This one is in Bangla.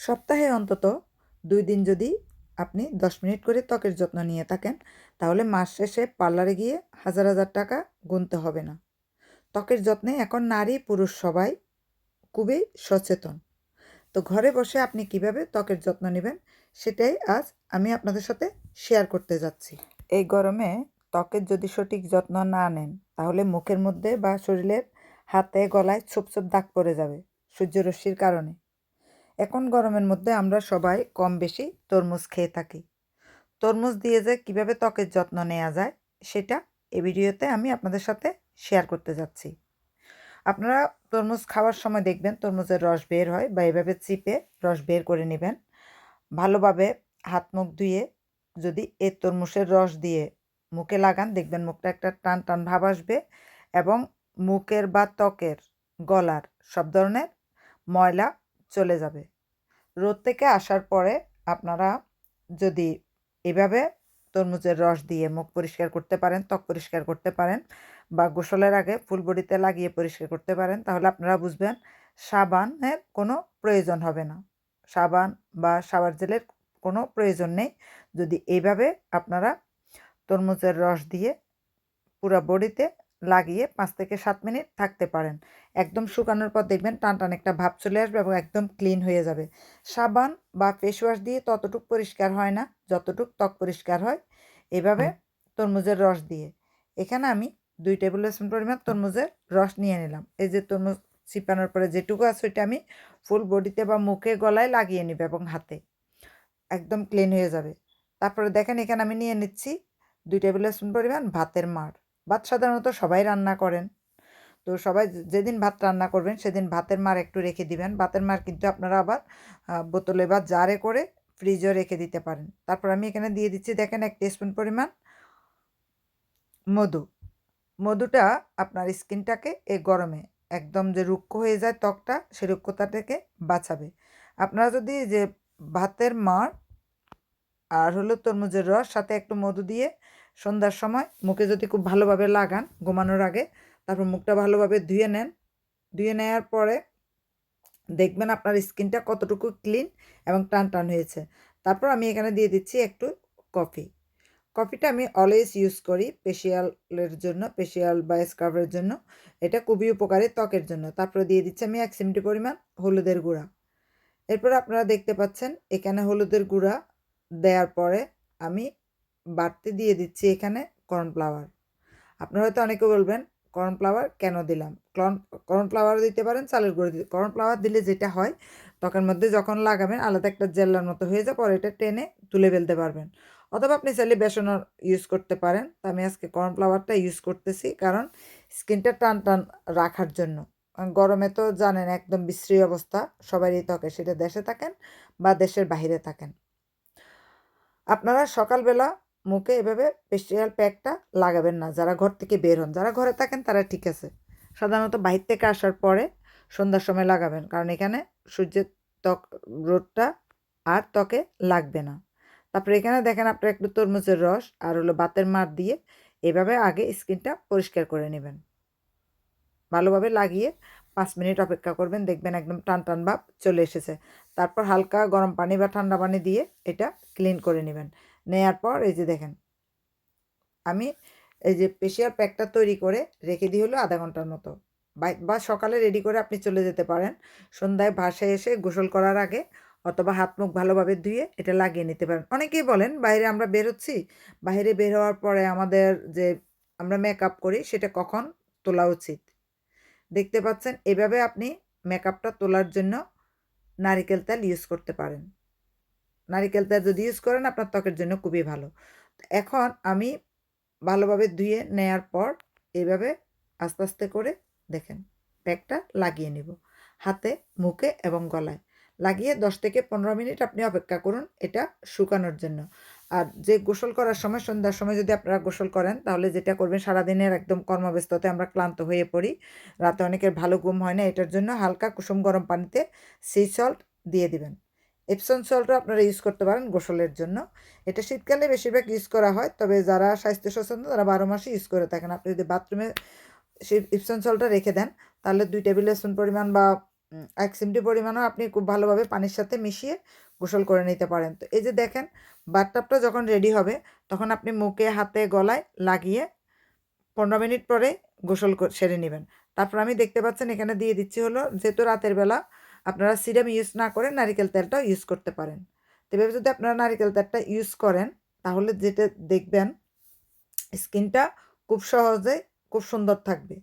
সপ্তাহে অন্তত দুই দিন যদি আপনি দশ মিনিট করে ত্বকের যত্ন নিয়ে থাকেন, তাহলে মাস শেষে পার্লারে গিয়ে হাজার হাজার টাকা গুনতে হবে না। ত্বকের যত্নে এখন নারী পুরুষ সবাই খুবই সচেতন। তো ঘরে বসে আপনি কীভাবে ত্বকের যত্ন নেবেন সেটাই আজ আমি আপনাদের সাথে শেয়ার করতে যাচ্ছি। এই গরমে ত্বকের যদি সঠিক যত্ন না নেন, তাহলে মুখের মধ্যে বা শরীরের হাতে, গলায় ছোপ ছোপ দাগ পড়ে যাবে সূর্যরশ্মির কারণে। এখন গরমের মধ্যে আমরা সবাই কম বেশি তরমুজ খেয়ে থাকি। তরমুজ দিয়ে যে কীভাবে ত্বকের যত্ন নেওয়া যায়, সেটা এই ভিডিওতে আমি আপনাদের সাথে শেয়ার করতে যাচ্ছি। আপনারা তরমুজ খাওয়ার সময় দেখবেন তরমুজের রস বের হয় বা এভাবে চিপে রস বের করে নেবেন। ভালোভাবে হাত মুখ ধুয়ে যদি এই তরমুজের রস দিয়ে মুখে লাগান, দেখবেন মুখটা একটা টান টান ভাব আসবে এবং মুখের বা ত্বকের গলার সব ধরনের ময়লা চলে যাবে। রোদ থেকে আসার পরে আপনারা যদি এভাবে তরমুজের রস দিয়ে মুখ পরিষ্কার করতে পারেন, ত্বক পরিষ্কার করতে পারেন বা গোসলের আগে ফুল বডিতে লাগিয়ে পরিষ্কার করতে পারেন, তাহলে আপনারা বুঝবেন সাবানের কোনো প্রয়োজন হবে না। সাবান বা সাবান জেলের কোনো প্রয়োজন নেই। যদি এইভাবে আপনারা তরমুজের রস দিয়ে পুরো বডিতে লাগিয়ে পাঁচ থেকে সাত মিনিট থাকতে পারেন। একদম শুকানোর পর দেখবেন টান টান একটা ভাব চলে আসবে এবং একদম ক্লিন হয়ে যাবে। সাবান বা ফেস ওয়াশ দিয়ে ততটুক পরিষ্কার হয় না যতটুক ত্বক পরিষ্কার হয় এভাবে তরমুজের রস দিয়ে। এখানে আমি দুই টেবিল স্পুন পরিমাণ তরমুজের রস নিয়ে নিলাম। এই যে তরমুজ চিপানোর পরে যেটুকু আছে ওইটা আমি ফুল বডিতে বা মুখে গলায় লাগিয়ে নিব এবং হাতে। একদম ক্লিন হয়ে যাবে। তারপরে দেখেন এখানে আমি নিয়ে নিচ্ছি দুই টেবিল স্পুন পরিমাণ ভাতের মার ভাত সাধারণত সবাই রান্না করেন। তো সবাই যেদিন ভাত রান্না করবেন, সেদিন ভাতের মার একটু রেখে দিবেন। ভাতের মার কিন্তু আপনারা আবার বোতলে বা জারে করে ফ্রিজও রেখে দিতে পারেন। তারপর আমি এখানে দিয়ে দিচ্ছি, দেখেন এক স্পুন পরিমাণ মধু। মধুটা আপনার স্কিনটাকে এই গরমে একদম যে রুক্ষ হয়ে যায় ত্বকটা, সে রুক্ষতা থেকে বাঁচাবে। আপনারা যদি যে ভাতের মার আর হলো তরমুজের রস, সাথে একটু মধু দিয়ে সন্ধ্যার সময় মুখে যদি খুব ভালোভাবে লাগান ঘুমানোর আগে, তারপর মুখটা ভালোভাবে ধুয়ে নেন। ধুয়ে নেওয়ার পরে দেখবেন আপনার স্কিনটা কতটুকু ক্লিন এবং টান টান হয়েছে। তারপর আমি এখানে দিয়ে দিচ্ছি একটু কফি। কফিটা আমি অলওয়েজ ইউজ করি পেশিয়ালের জন্য পেশিয়াল বা স্কার্ফের জন্য। এটা খুবই উপকারী ত্বকের জন্য। তারপরে দিয়ে দিচ্ছি আমি এক চিমটি পরিমাণ হলুদের গুঁড়া। এরপর আপনারা দেখতে পাচ্ছেন এখানে হলুদের গুঁড়া দেওয়ার পরে আমি বাড়তে দিয়ে দিচ্ছি এখানে কর্নফ্লাওয়ার আপনারা হয়তো অনেকে বলবেন কর্নফ্লাওয়ার কেন দিলাম? কর্ন কর্নফ্লাওয়ারও দিতে পারেন, চালের গুঁড়ো দিতে কর্নফ্লাওয়ার দিলে যেটা হয়, ত্বকের মধ্যে যখন লাগাবেন, আলাদা একটা জেল্লার মতো হয়ে যায়, পরে এটা টেনে তুলে ফেলতে পারবেন। অথবা আপনি চাইলে বেসনও ইউজ করতে পারেন। তা আমি আজকে কর্নফ্লাওয়ারটা ইউজ করতেছি কারণ স্কিনটা টান টান রাখার জন্য। গরমে তো জানেন একদম বিশ্রী অবস্থা সবারই ত্বকে, সেটা দেশে থাকেন বা দেশের বাহিরে থাকেন। আপনারা সকালবেলা মুখে এভাবে পেস্টিয়াল প্যাকটা লাগাবেন না। যারা ঘর থেকে বের হন, যারা ঘরে থাকেন তারা ঠিক আছে। সাধারণত বাহির থেকে আসার পরে সন্ধ্যার সময় লাগাবেন, কারণ এখানে সূর্যের ত্বক, রোদটা আর ত্বকে লাগবে না। তারপরে এখানে দেখেন আপনার একটু তরমুজের রস আর হলো বাতের মার দিয়ে এভাবে আগে স্কিনটা পরিষ্কার করে নেবেন। ভালোভাবে লাগিয়ে পাঁচ মিনিট অপেক্ষা করবেন, দেখবেন একদম টান টান ভাব চলে এসেছে। তারপর হালকা গরম পানি বা ঠান্ডা পানি দিয়ে এটা ক্লিন করে নেবেন। নেয়ার পর এই যে দেখেন, আমি এই যে পেশিয়ার প্যাকটা তৈরি করে রেখে দিই হলো আধা ঘণ্টার মতো। বা সকালে রেডি করে আপনি চলে যেতে পারেন। সন্ধ্যায় ভাসায় এসে গোসল করার আগে অথবা হাত মুখ ভালোভাবে ধুয়ে এটা লাগিয়ে নিতে পারেন। অনেকেই বলেন, বাইরে আমরা বেরোচ্ছি বাইরে বের হওয়ার পরে আমাদের যে আমরা মেকআপ করি সেটা কখন তোলা উচিত? দেখতে পাচ্ছেন, এভাবে আপনি মেকআপটা তোলার জন্য নারিকেল তেল ইউজ করতে পারেন। নারিকেল তেল যদি ইউজ করেন, আপনার ত্বকের জন্য খুবই ভালো। এখন আমি ভালোভাবে ধুয়ে নেয়ার পর এইভাবে আস্তে আস্তে করে দেখেন প্যাকটা লাগিয়ে নিব। হাতে, মুখে এবং গলায়। লাগিয়ে দশ থেকে পনেরো মিনিট আপনি অপেক্ষা করুন এটা শুকানোর জন্য। আর যে গোসল করার সময়, সন্ধ্যার সময় যদি আপনারা গোসল করেন, তাহলে যেটা করবেন, সারাদিনের একদম কর্মব্যস্ততে আমরা ক্লান্ত হয়ে পড়ি। রাতে অনেকের ভালো ঘুম হয় না, এটার জন্য হালকা কুসুম গরম পানিতে সি সল্ট দিয়ে দিবেন। এপসন সল্টও আপনারা ইউজ করতে পারেন গোসলের জন্য। এটা শীতকালে বেশিরভাগ ইউজ করা হয়, তবে যারা স্বাস্থ্য সচেতন তারা বারো মাসে ইউজ করে থাকেন। আপনি যদি বাথরুমে সেই ইপসন সল্টটা রেখে দেন, তাহলে দুই টেবিল স্পুন পরিমাণ বা এক চিমটি পরিমাণও আপনি খুব ভালোভাবে পানির সাথে মিশিয়ে গোসল করে নিতে পারেন। তো এই যে দেখেন বাথটাবটা যখন রেডি হবে, তখন আপনি মুখে, হাতে, গলায় লাগিয়ে পনেরো মিনিট পরে গোসল সেরে নেবেন। তারপর আমি দেখতে পাচ্ছেন এখানে দিয়ে দিচ্ছি হলো, যেহেতু রাতের বেলা আপনারা সিরাম ইউজ না করে নারিকেল তেলটাও ইউজ করতে পারেন। তো এভাবে যদি আপনারা নারিকেল তেলটা ইউজ করেন, তাহলে যেটা দেখবেন স্কিনটা খুব সহজে খুব সুন্দর থাকবে।